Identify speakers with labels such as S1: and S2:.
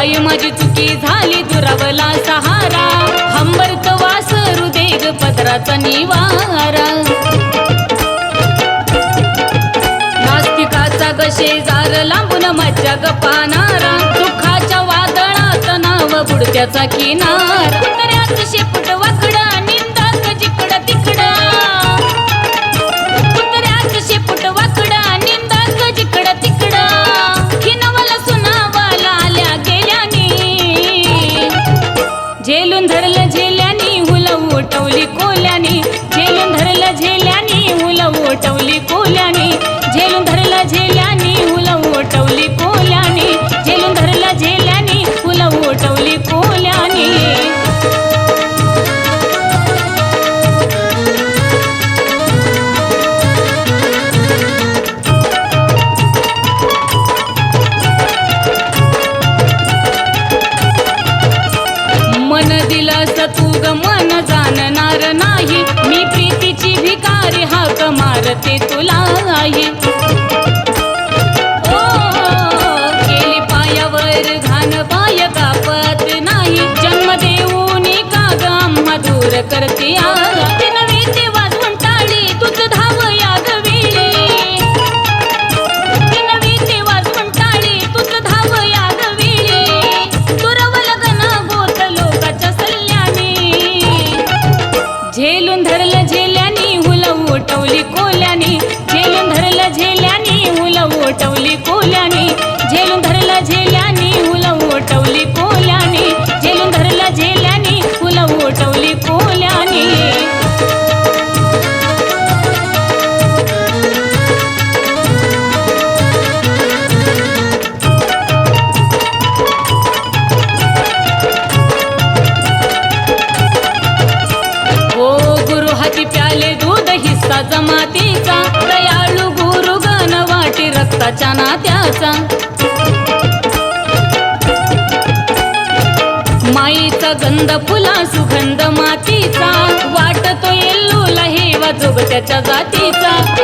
S1: काय माझी चुकी झाली दुरावला सहारा. हंबरत वास हृदय पदराचा निवारा. नास्तिकाचा गशेजार लांबून माझ्या गपानारा दुःखाच्या वादळात नाव बुडत्याचा किनार. हुलव उठवली करते आ. ते नवे ते वाजवून टाळी तुझ धाव या गवेळी ते नवी ते वाजवून टाळी तुझ धाव या गवेळी दुरवल गना गोत लोकाच्या सल्ल्याने. झेलून धरलं झेल्यानी हुलव उठवली कोल्यानी. झेलून धरलं झेल्यानी हुलव उठवली कोल्यानी. झेलून धरलं झेल्यानी हुलव उठवली कोल्यानी हिस्सा जमातीचा दयाळू गुरु गण वाटी रक्ताच्या नात्याचा. माईचा गंध फुला सुगंध मातीचा. वाटतो येल्लूला हे जोग त्याच्या जातीचा.